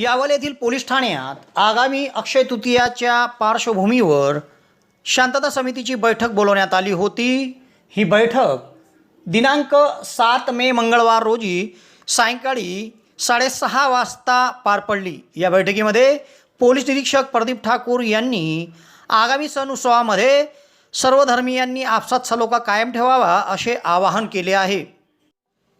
यावल येथील पोलीस ठाण्यात आगामी अक्षय तृतीयाच्या पार्श्वभूमीवर शांतता समितीची बैठक बोलवण्यात आली होती. ही बैठक दिनांक सात मे मंगळवार रोजी सायंकाळी साडेसहा वाजता पार पडली. या बैठकीमध्ये पोलीस निरीक्षक प्रदीप ठाकूर यांनी आगामी सण उत्सवामध्ये सर्व धर्मियांनी आपसात सलोखा कायम ठेवावा असे आवाहन केले आहे.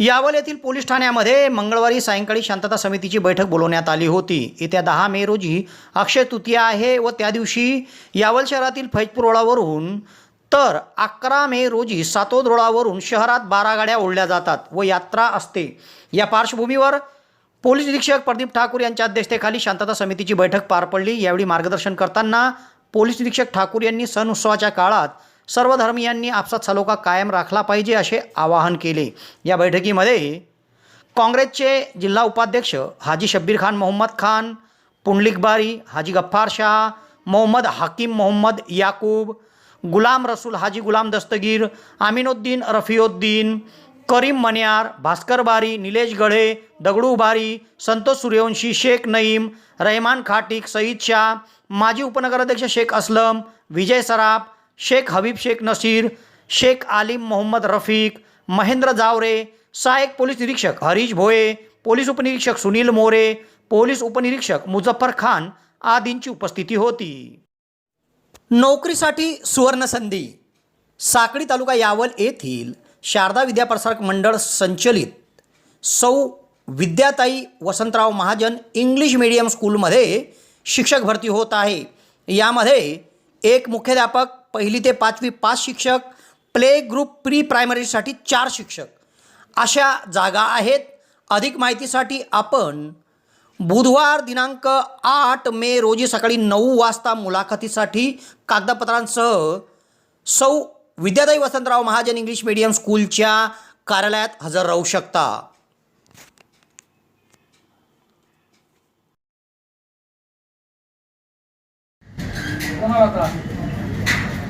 यावल येथील पोलीस ठाण्यामध्ये मंगळवारी सायंकाळी शांतता समितीची बैठक बोलवण्यात आली होती. येत्या दहा मे रोजी अक्षय तृतीया आहे व त्या दिवशी यावल शहरातील फैजपूर रोडावरून तर अकरा मे रोजी सातोद रोडावरून शहरात बारा गाड्या ओढल्या जातात व यात्रा असते. या पार्श्वभूमीवर पोलीस निरीक्षक प्रदीप ठाकूर यांच्या अध्यक्षतेखाली शांतता समितीची बैठक पार पडली. यावेळी मार्गदर्शन करताना पोलीस निरीक्षक ठाकूर यांनी सण उत्सवाच्या काळात सर्व धर्मियांनी आपसात सलोखा कायम राखला पाहिजे असे आवाहन केले. या बैठकीमध्ये काँग्रेसचे जिल्हा उपाध्यक्ष हाजी शब्बीर खान मोहम्मद खान पुंडलिक बारी हाजी गफ्फार शाह मोहम्मद हाकीम मोहम्मद याकूब गुलाम रसूल हाजी गुलाम दस्तगीर आमिनुद्दीन रफिउद्दीन करीम मन्यार भास्कर बारी निलेश गढे दगडू बारी संतोष सूर्यवंशी शेख नईम रहमान खाटिक सईद शाह माजी उपनगराध्यक्ष शेख असलम विजय सराफ शेख हबीब शेख नसीर शेख आलिम मोहम्मद रफीक महेंद्र जावरे सहाय्यक पोलीस निरीक्षक हरीश भोये पोलीस उपनिरीक्षक सुनील मोरे पोलीस उपनिरीक्षक मुझफ्फर खान आदींची उपस्थिती होती. नोकरीसाठी सुवर्णसंधी साखळी तालुका यावल येथील शारदा विद्याप्रसारक मंडळ संचलित सौ विद्याताई वसंतराव महाजन इंग्लिश मीडियम स्कूलमध्ये शिक्षक भरती होत आहे. यामध्ये एक मुख्याध्यापक पहिली ते पाचवी पाच शिक्षक प्ले ग्रुप प्री प्रायमरीसाठी चार शिक्षक. अशा जागा आहेत. अधिक माहितीसाठी आपण बुधवार दिनांक आठ मे रोजी सकाळी नऊ वाजता मुलाखतीसाठी कागदपत्रांसह सौ विद्यादाई वसंतराव महाजन इंग्लिश मीडियम स्कूलच्या कार्यालयात हजर राहू शकता.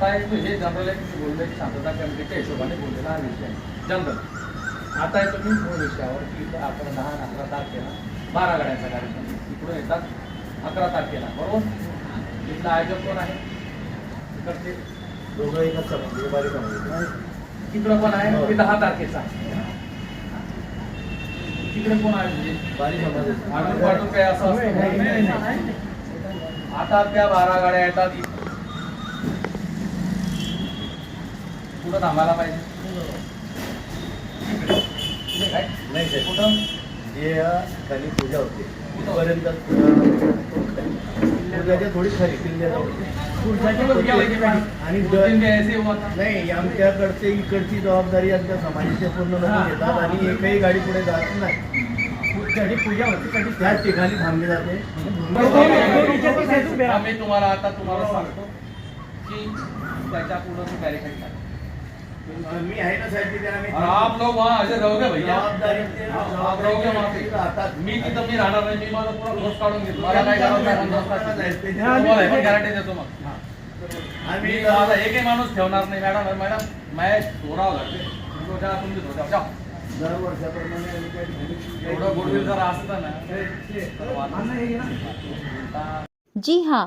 आता एक तो हे जनरल आहे की बोलले की शांतता कमिटीच्या हिशोबाने बोललेला हा विषय आहे. जनरल आता येतो मी मूळ विषयावर की आपण दहा अकरा तारखेला बारा गाड्यांचा कार्यक्रम इकडून येतात अकरा तारखेला बरोबर? इथला आयोजक कोण आहे? इकडचे? दोघं एकच समजले तिकडं पण आहे? की दहा तारखेचा. आहे. तिकडे कोण आहे म्हणजे? असं आता त्या बारा गाड्या येतात कुठं थांबायला पाहिजे? नाही. कुठं? जे खाली पूजा होते. तिथपर्यंत पूजाच्या थोडी खाली. किल्ल्याजवळ कुठं गेलं की पाणी? आणि. नाही आमच्याकडचे इकडची जबाबदारी आमच्या समाजाचे पूर्ण लोक घेतात आणि एकही गाडी पुढे जात नाही. त्याच ठिकाणी थांबले जाते. हा, मी तुम्हाला आता तुम्हाला सांगतो की त्याच्या पुढे तू बॅरिकेड. मी आहे ना साहेब तिथे आम्ही और आप लोग वहाँ ऐसे रहोगे भैया? जबाबदारी ते- आप रहोगे वहाँ पे राहतात मी तिथं मी राहणार नाही मी माझा पुरा घोष काढून घेतो मला काय करायचं आहे बंदोबस्ताची. तुम्हाला हे पण गॅरंटी देतो मग. आम्ही मी माझा एकही माणूस ठेवणार नाही. मॅडम मॅडम मैं सोडावं लागते धो जाओ. दर वर्षाप्रमाणे आम्ही त्या ठिकाणी एवढं गुडविल जर असतं ना. तर जी हाँ